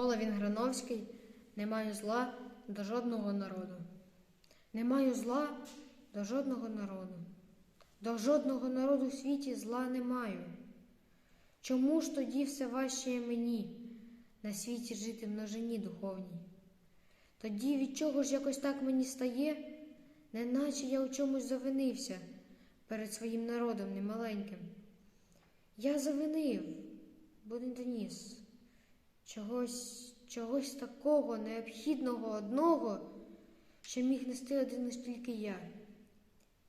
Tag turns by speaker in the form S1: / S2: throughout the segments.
S1: Микола Вінграновський не маю зла до жодного народу. Не маю зла до жодного народу. До жодного народу в світі зла не маю. Чому ж тоді все важче мені на світі жити в множині духовній? Тоді від чого ж якось так мені стає, неначе я у чомусь завинився перед своїм народом немаленьким. Я завинив, бо не доніс чогось, чогось такого необхідного одного, що міг нести один лиш тільки я.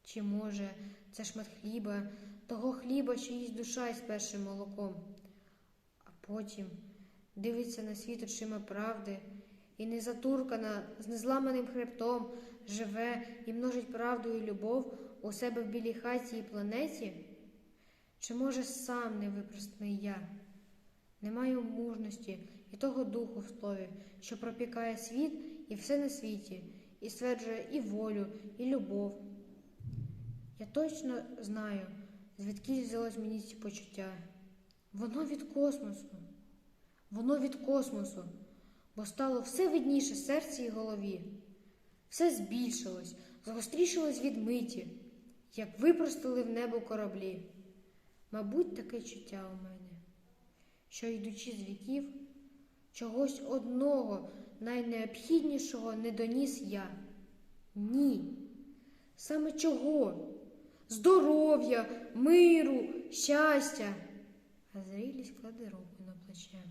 S1: Чи може це шмат хліба, того хліба, що їсть душа із першим молоком, а потім дивиться на світ очима правди і не затуркана з незламаним хребтом живе і множить правду і любов у себе в білій хаті і планеті? Чи може сам невипростний я? Не маю мужності і того духу в слові, що пропікає світ і все на світі, і стверджує і волю, і любов. Я точно знаю, звідки взялось мені ці почуття. Воно від космосу. Воно від космосу, бо стало все видніше серці і голові. Все збільшилось, загострішилось від миті, як випростили в небо кораблі. Мабуть, таке чуття у мене, що йдучи з віків, чогось одного найнеобхіднішого не доніс я. Ні. Саме чого? Здоров'я, миру, щастя. А зрілість кладе руку на плече.